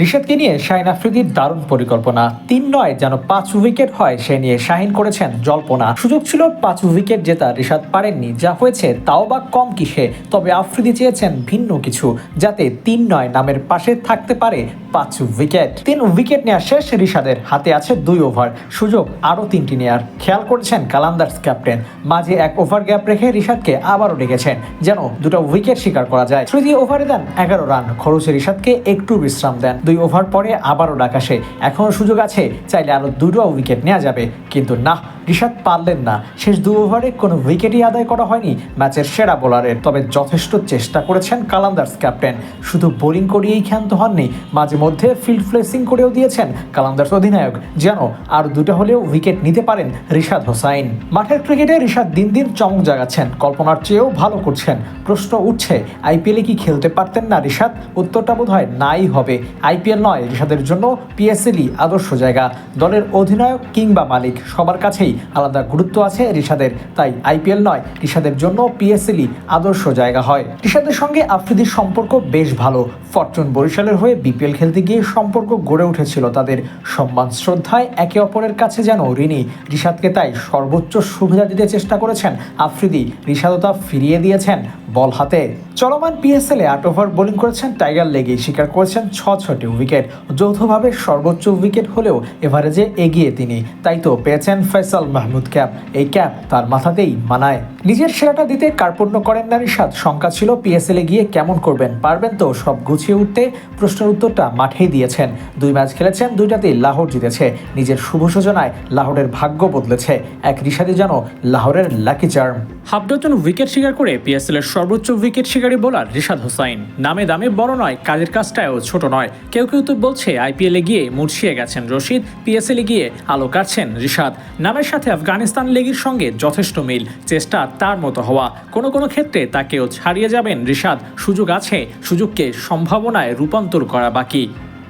রিশাদকে নিয়ে শাহিন আফ্রিদির দারুণ পরিকল্পনা। তিন নয় যেন পাঁচ উইকেট হয় সে নিয়ে শাহিন করেছেন জল্পনা। সুযোগ ছিল পাঁচ উইকেট জেতা ঋষাদ পারেননি। যা হয়েছে তাও বা কম কিসে, তবে আফ্রিদি চেয়েছেন ভিন্ন কিছু, যাতে তিন নয় নামের পাশে থাকতে পারে পাঁচ উইকেট। তিন উইকেট নেওয়া শেষ রিশাদের হাতে আছে দুই ওভার। সুযোগ আরও তিনটি নেয়ার। খেয়াল করেছেন কালান্দার্স ক্যাপ্টেন। মাঝে এক ওভার গ্যাপ রেখে রিশাদকে আবারও ডেকেছেন, যেন দুটো উইকেট শিকার করা যায়। তৃতীয় ওভারে দেন এগারো রান। খরচে রিশাদকে একটু বিশ্রাম দেন। দুই ওভার পরে আবারও ডাক আসে। এখনও সুযোগ আছে, চাইলে আরও দুটো উইকেট নেওয়া যাবে। কিন্তু না রিশাদ পারলেন না। শেষ দু ওভারে কোনো উইকেটই আদায় করা হয়নি ম্যাচের সেরা বোলারের। তবে যথেষ্ট চেষ্টা করেছেন কালান্দার্স ক্যাপ্টেন। শুধু বোলিং করিয়েই ক্ষান্ত হননি, মাঝে মধ্যে ফিল্ড ফ্লেসিং করেও দিয়েছেন কালান্দার্স অধিনায়ক, যেন আর দুটো হলেও উইকেট নিতে পারেন রিশাদ হোসাইন। মাঠের ক্রিকেটে রিশাদ দিন দিন চমক জাগাচ্ছেন, কল্পনার চেয়েও ভালো করছেন। প্রশ্ন উঠছে আইপিএলে কি খেলতে পারতেন না রিশাদ? উত্তরটা বোধ হয় নাই হবে। আইপিএল নয়, রিশাদের জন্য পিএসএলই আদর্শ জায়গা। দলের অধিনায়ক কিংবা মালিক সবার কাছেই আলাদা গুরুত্ব আছে রিশাদের। তাই আইপিএল নয়, রিশাদের জন্য পিএসএলই আদর্শ জায়গা হয়। রিশাদের সঙ্গে আফ্রিদির সম্পর্ক বেশ ভালো। ফরচুন বরিশালের হয়ে বিপিএল খেলতে গিয়ে সম্পর্ক গড়ে উঠেছিল তাদের সম্মান শ্রদ্ধায় একে অপরের কাছে যেন ঋণী। রিশাদকে তাই সর্বোচ্চ সুবিধা দিতে চেষ্টা করেছেন আফ্রিদি। রিশাদতা ফিরিয়ে দিয়েছেন বল হাতে। চলমান পিএসএল এ আট ওভার বোলিং করেছেন টাইগার লেগে। শিকার করেছেন ছ ছটি উইকেট। যৌথভাবে সর্বোচ্চ উইকেট হলেও এভারেজে এগিয়ে তিনি। তাই তো পেয়েছেন ফয়সাল মাহমুদ ক্যাপ। এই ক্যাপ তার মাথাতেই মানায়। নিজের সেরাটা দিতে কার্পণ্য করেন না রিশাদ। শঙ্কা ছিল পিএসএল গিয়ে কেমন করবেন? পারবেন তো সব গুছিয়ে উঠতে? প্রশ্নের উত্তরটা মাঠেই দিয়েছেন। দুই ম্যাচ খেলেছেন, দুইটাতেই লাহোর জিতেছে। নিজের শুভ সূচনায় লাহোরের ভাগ্য বদলেছে। এক রিশাদি যেন লাহোরের lucky charm half dozen wicket শিকার করে পিএসএল এর সর্বোচ্চ উইকেট শিকারী বোলার রিশাদ হোসাইন। নামে দামে বড় নয়, কাজের কাজটাও ছোট নয়। কেউ কেউ তো বলছে আইপিএলে গিয়ে মুর্ছিয়ে গেছেন রশিদ, পিএসএল এ গিয়ে আলো কাটছেন রিশাদ। নামের সাথে আফগানিস্তান লেগের সঙ্গে যথেষ্ট মিল, চেষ্টা তার মতো হওয়া। কোনো কোনো ক্ষেত্রে তাকেও ছাড়িয়ে যাবেন রিশাদ। সুযোগ আছে, সুযোগকে সম্ভাবনায় রূপান্তর করা বাকি।